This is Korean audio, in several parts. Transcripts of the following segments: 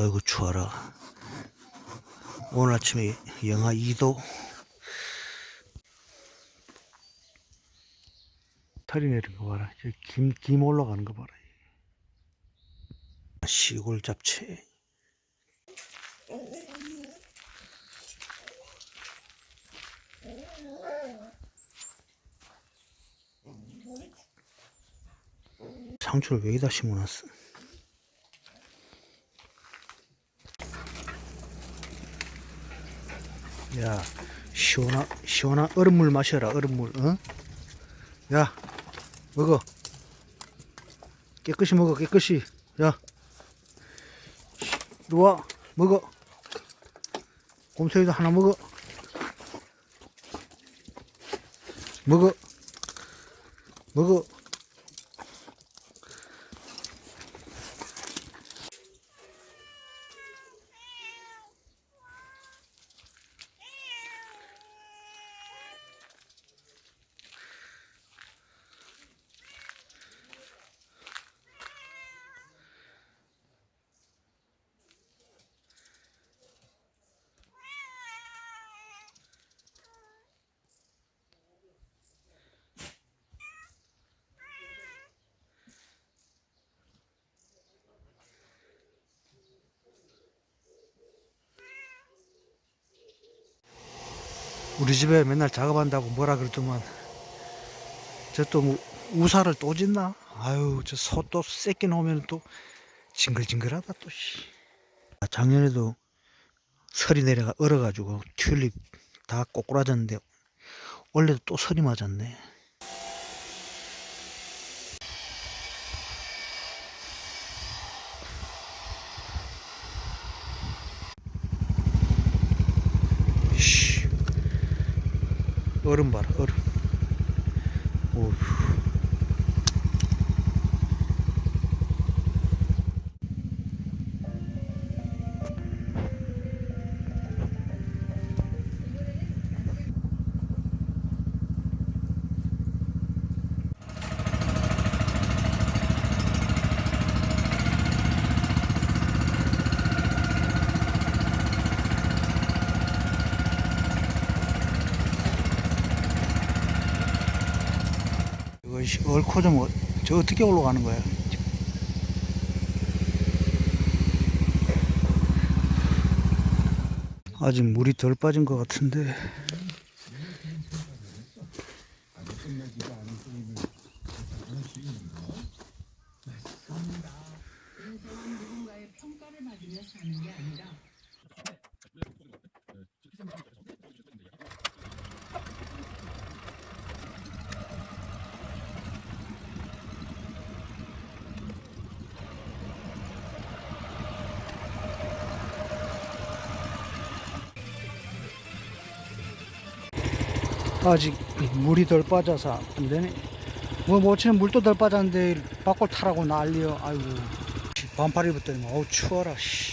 아이고 추워라. 오늘 아침에 영하 2도. 털이 내린 거 봐라. 저 김, 김 올라가는 거 봐라. 시골 잡채. 상추를 여기다 심어놨어. 야, 시원한, 시원한 얼음물 마셔라, 얼음물, 어? 야, 먹어. 깨끗이 먹어, 깨끗이. 야, 와, 먹어. 곰탱이도 하나 먹어. 먹어. 먹어. 우리 집에 맨날 작업한다고 뭐라 그러더만 저 또 우사를 또 짓나? 아유 저 소 또 새끼 나오면 또 징글징글하다 또 씨. 아, 작년에도 설이 내려가 얼어가지고 튤립 다 꼬꾸라졌는데 올해도 또 설이 맞았네 얼음 봐 얼코 좀, 어- 저 어떻게 올라가는 거야? 아직 물이 덜 빠진 것 같은데. 누군가의 평가를 받으며 사는 게 아니라 아직 물이 덜 빠져서 안 되네. 뭐 모치는 물도 덜 빠졌는데 밖을 타라고 난리여. 아이고. 반팔 입었더니 어우 추워라. 씨.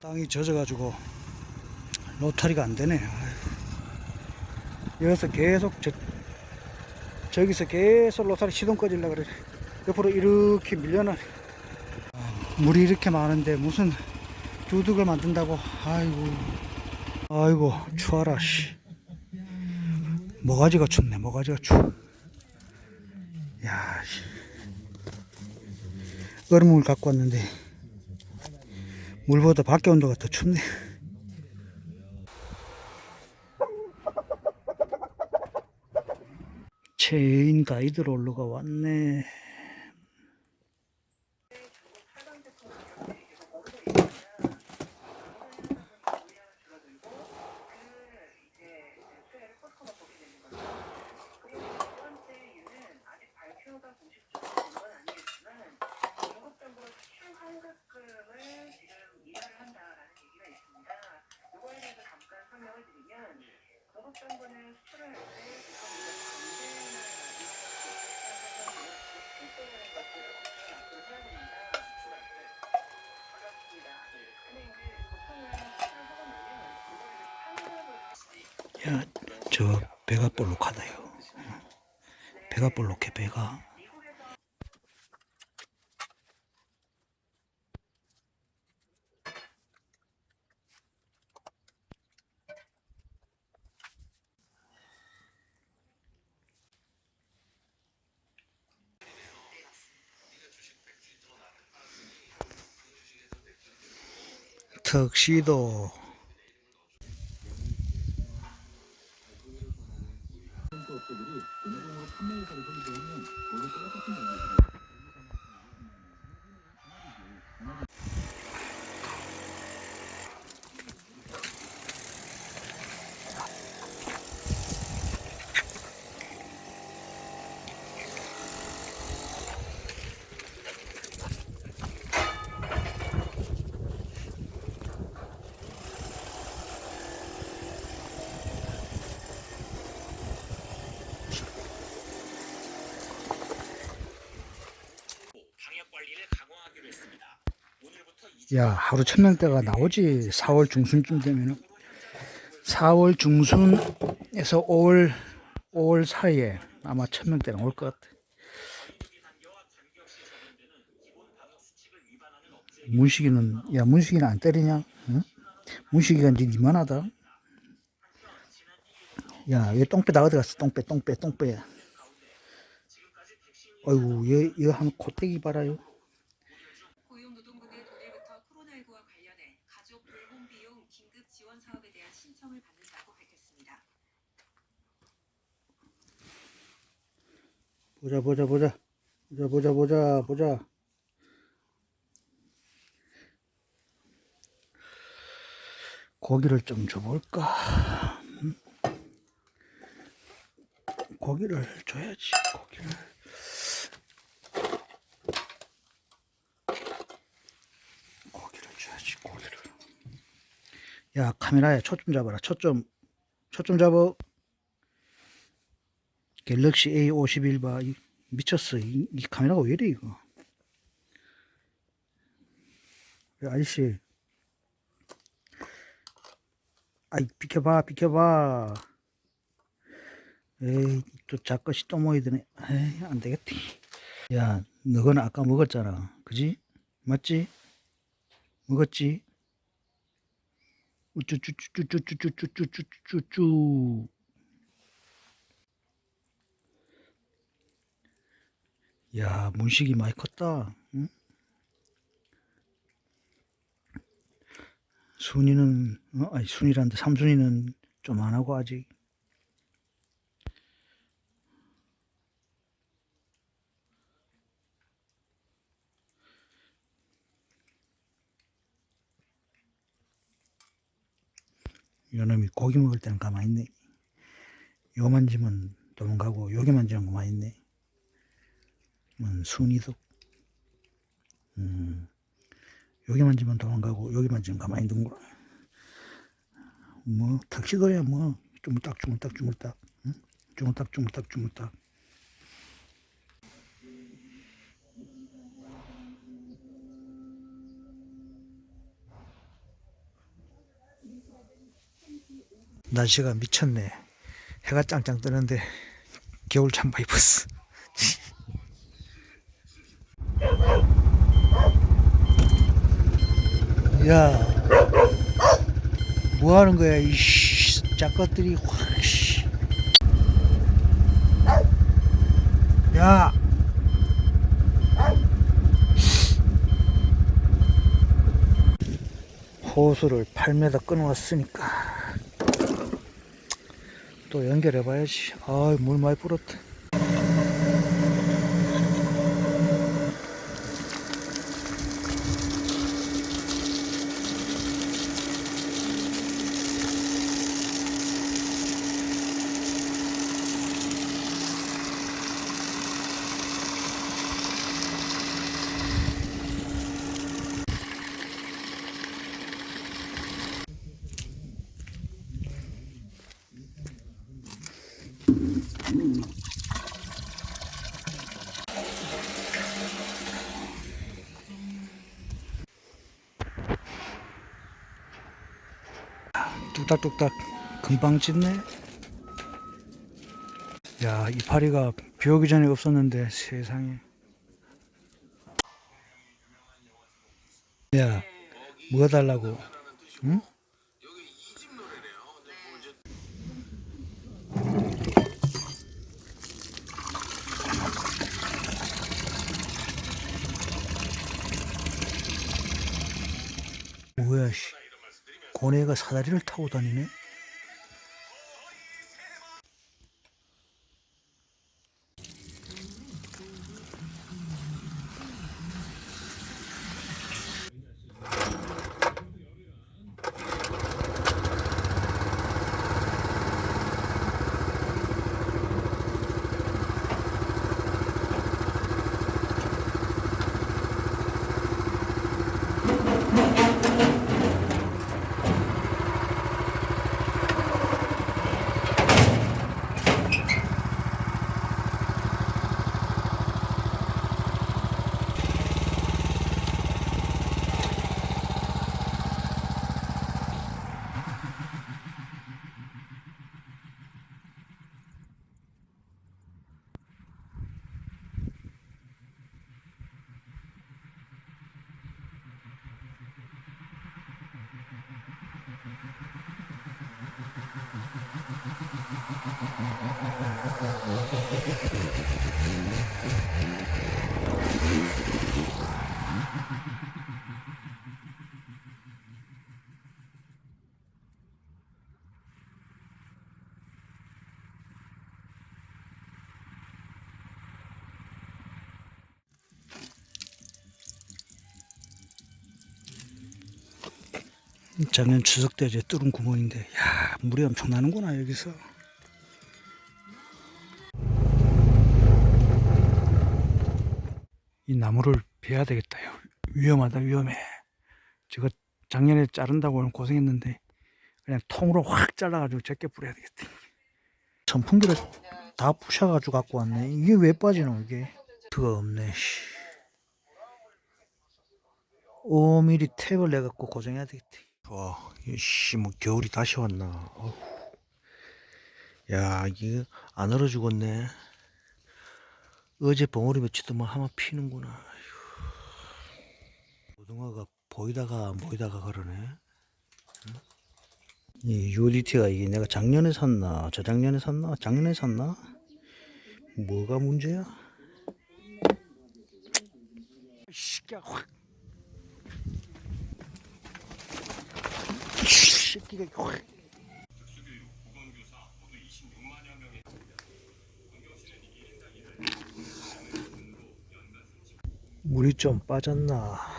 땅이 젖어가지고 로타리가 안 되네. 여기서 계속 저, 저기서 계속 로타리 시동 꺼질라 그래. 옆으로 이렇게 밀려나. 아, 물이 이렇게 많은데 무슨 두둑을 만든다고. 아이고. 아이고 추워라 씨. 모가지가 춥네. 모가지가 추워. 야. 씨. 얼음물 갖고 왔는데. 물보다 밖에 온도가 더 춥네. 체인 가이드로 올라가 왔네. 공식적인 건 아니겠지만 공급적으로 추가급 야, 저 배가 볼록하다요. 배가 볼록해, 배가. 턱시도 방역 관리를 강화하기로 했습니다. 오늘부터 야 하루 천 명대가 나오지 4월 중순쯤 되면은 4월 중순에서 5월 5월 사이에 아마 천 명대 나올 것 같아. 문식이는 야 문식이는 안 때리냐? 응? 문식이가 니 이만하다. 야 얘 똥배 다 어디 갔어? 똥배 똥배 똥배. 아이고 얘얘한 코떼기 봐라요. 고용노동부는 오늘부터 코로나19와 관련해 가족 돌봄 비용 긴급 지원 사업에 대한 신청을 받는다고 밝혔습니다. 보자 보자 보자. 보자 보자 보자 보자. 고기를 좀 줘볼까? 음? 고기를 줘야지 고기를. 고기를 줘야지 고기를. 야 카메라에 초점 잡아라. 초점 초점 잡아 갤럭시 A51 봐. 이- 미쳤어. 이, 이 카메라가 왜 이래, 이거. 야, 아저씨. 아이, 비켜봐, 비켜봐. 에이, 또 작것이 또 모이 드네. 에이, 안 되겠다. 야, 너거는 아까 먹었잖아. 그지? 맞지? 먹었지? 우쭈쭈쭈쭈쭈쭈쭈쭈쭈쭈쭈. 야, 문식이 많이 컸다. 응? 순이는, 어? 아니, 순이란데 삼순이는 좀 안 하고 아직. 요놈이 고기 먹을 때는 가만히 있네. 요 만지면 도망가고, 여기 만 지면 가만히 있네. 음, 순이도. 음, 여기 만지면 도망가고 여기 만지면 가만히 있는구나. 뭐 턱시도야 뭐. 주물딱 주물딱 주물딱. 응? 주물딱 주물딱 주물딱. 날씨가 미쳤네. 해가 짱짱 뜨는데 겨울 잠바 입었어 야, 뭐 하는 거야, 이씨, 짝것들이 확, 씨. 야, 호수를 8m 끊어왔으니까 또 연결해 봐야지. 아, 물 많이 불었다. 뚝딱뚝딱 금방 찢네. 야, 이파리가 비 오기 전에 없었는데 세상에. 야, 뭐가 달라고? 응? 뭐야, 씨. 고뇌가 사다리를 타고 다니네? 작년 추석 때 이제 뚫은 구멍인데, 야, 물이 엄청 나는구나, 여기서. 이 나무를 베야 되겠다. 요 위험하다, 위험해. 저거 작년에 자른다고 고생했는데, 그냥 통으로 확 잘라가지고 제껴 뿌려야 되겠다. 선풍기를 다 부셔가지고 갖고 왔네. 이게 왜 빠지노, 이게? 드가 없네, 씨. 5mm 탭을 내갖고 고정해야 되겠다. 와, 씨, 뭐 겨울이 다시 왔나. 어후. 야, 이게 안 얼어 죽었네. 어제 며칠도 막 하마 피는구나. 아휴. 고등어가 보이다가 안 보이다가 그러네. 응? 이 UDT가 이게 내가 작년에 샀나, 저작년에 샀나, 작년에 샀나? 뭐가 문제야? 씨, 야, 확. 새끼가 확. 물이 좀 빠졌나?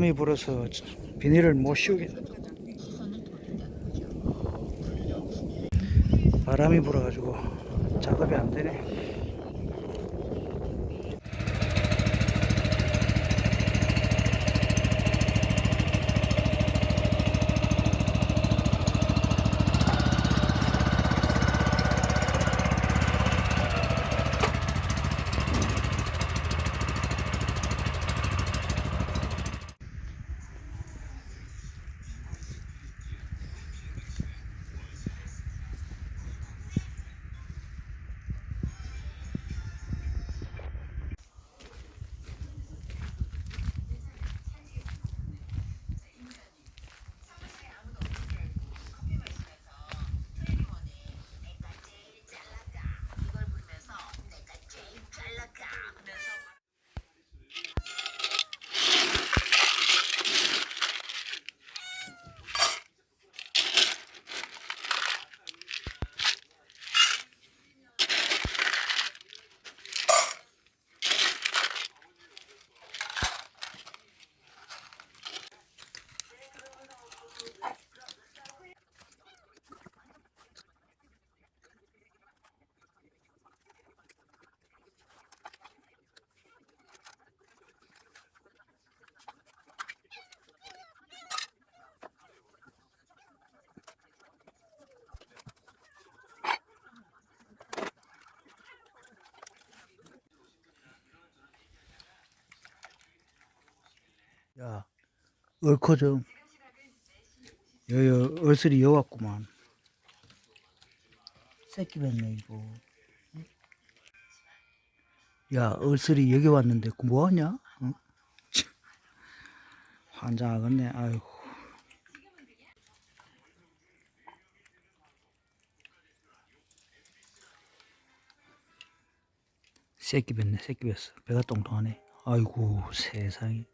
바람이 불어서 비닐을 못 씌우겠. 바람이 불어가지고 얼커져. 여여 얼슬이 여왔구만. 새끼 뱉네 이거. 야 얼슬이 여기 왔는데 그 뭐하냐? 어? 참. 환장하겠네. 아이고. 새끼 뱉네. 새끼 뱉어. 배가 똥통하네. 아이고 세상에.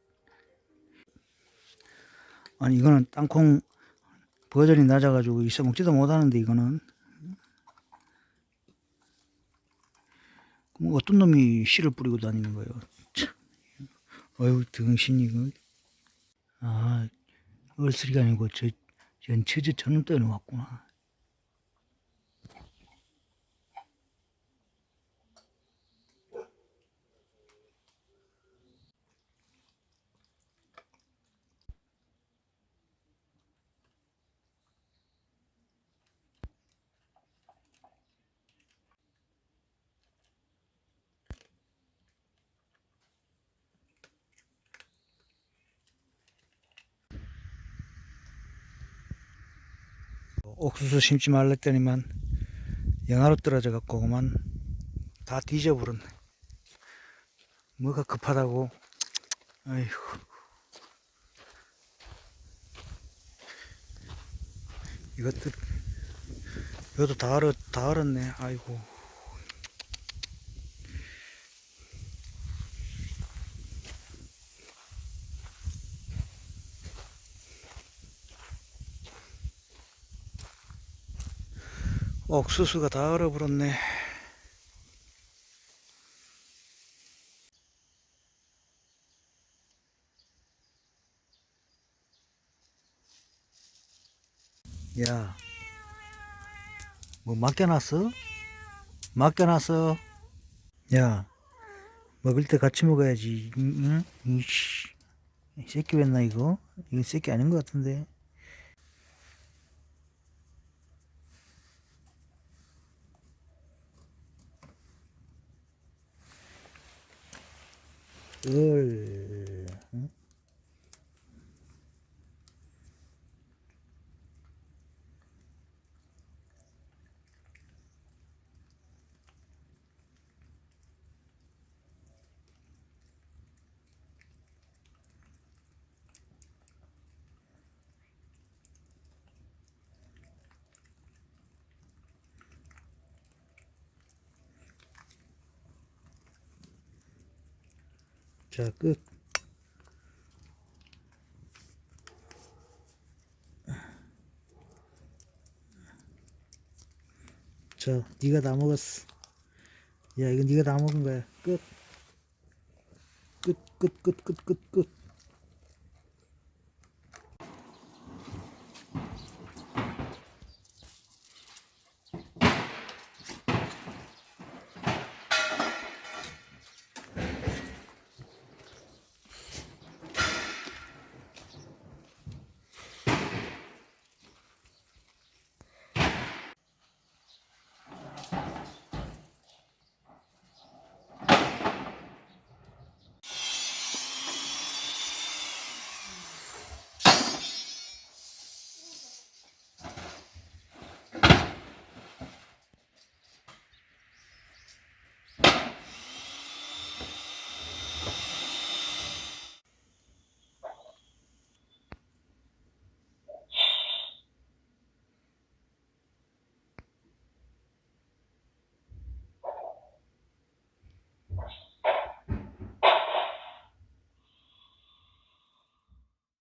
아니 이거는 땅콩 버전이 낮아가지고 있어 먹지도 못하는데 이거는 뭐 어떤 놈이 씨를 뿌리고 다니는 거예요. 참. 어휴 등신이 이거 아 얼스리가 아니고 저 연체제 저놈 때문에 왔구나. 옥수수 심지 말랬더니만 영하로 떨어져 갖고 그만 다 뒤져버렸네. 뭐가 급하다고. 아이고. 이것들 이것도 다 얼어 다 얼었네. 아이고. 옥수수가 다 얼어버렸네. 야, 뭐 맡겨놨어? 맡겨놨어? 야, 먹을 때 같이 먹어야지. 응? 응? 이씨, 이 새끼 뱉나 이거? 이거 새끼 아닌 것 같은데. 을, 자, 끝. 자, 네가 다 먹었어. 야, 이거 네가 다 먹은 거야. 끝. 끝, 끝, 끝, 끝, 끝, 끝.